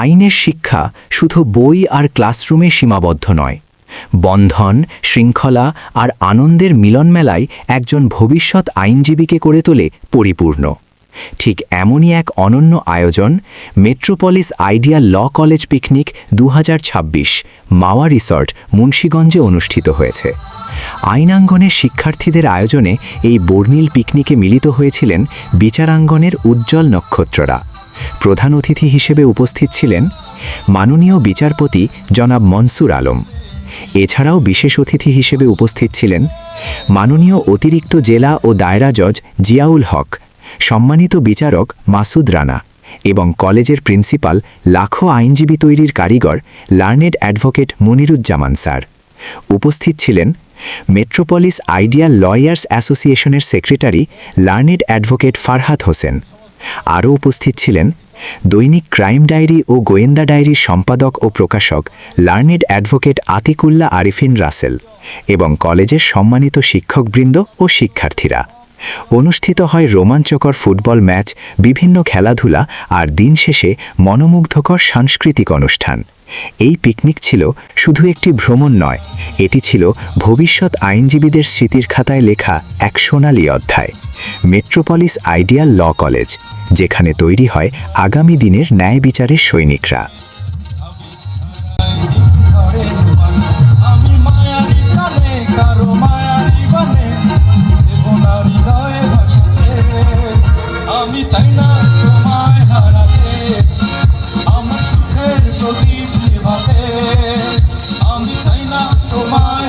আইনের শিক্ষা শুধু বই আর ক্লাসরুমে সীমাবদ্ধ নয়। বন্ধন, শৃঙ্খলা আর আনন্দের মিলনমেলায় একজন ভবিষ্যৎ আইনজীবীকে করে তোলে পরিপূর্ণ। ঠিক এমনই এক অনন্য আয়োজন, Metropolis Ideal Law College picnic দু হাজার ছাব্বিশ, মাওয়া রিসর্ট, মুন্সীগঞ্জে অনুষ্ঠিত হয়েছে। আইনাঙ্গনের শিক্ষার্থীদের আয়োজনে এই বর্ণিল পিকনিকে মিলিত হয়েছিলেন বিচারাঙ্গনের উজ্জ্বল নক্ষত্ররা। প্রধান অতিথি হিসেবে উপস্থিত ছিলেন মাননীয় বিচারপতি জনাব মনসুর আলম। এছাড়াও বিশেষ অতিথি হিসেবে উপস্থিত ছিলেন মাননীয় অতিরিক্ত জেলা ও দায়রা জজ জিয়াউল হক, সম্মানিত বিচারক মাসুদ রানা এবং কলেজের প্রিন্সিপাল, লাখো আইনজীবী তৈরির কারিগর, লার্নেড অ্যাডভোকেট মনিরুজ্জামান স্যার। উপস্থিত ছিলেন মেট্রোপলিস আইডিয়াল লয়ার্স অ্যাসোসিয়েশনের secretary, learned advocate Farhat Hossain. আরও উপস্থিত ছিলেন দৈনিক ক্রাইম ডায়েরি ও গোয়েন্দা ডায়েরির সম্পাদক ও প্রকাশক লার্নেড অ্যাডভোকেট আতিকুল্লা আরিফিন রাসেল এবং কলেজের সম্মানিত শিক্ষকবৃন্দ ও শিক্ষার্থীরা। অনুষ্ঠিত হয় রোমাঞ্চকর ফুটবল ম্যাচ, বিভিন্ন খেলাধুলা আর দিন শেষে মনোমুগ্ধকর সাংস্কৃতিক অনুষ্ঠান। এই পিকনিক ছিল শুধু একটি ভ্রমণ নয়, এটি ছিল ভবিষ্যৎ আইনজীবীদের স্মৃতির খাতায় লেখা এক সোনালী অধ্যায়, মেট্রোপলিস আইডিয়াল ল কলেজ। যেখানে তৈরি হয় আগামী দিনের ন্যায় বিচারের সৈনিকরা। আমি চাই না তোমায় হারাতে আমি চাই না তোমায়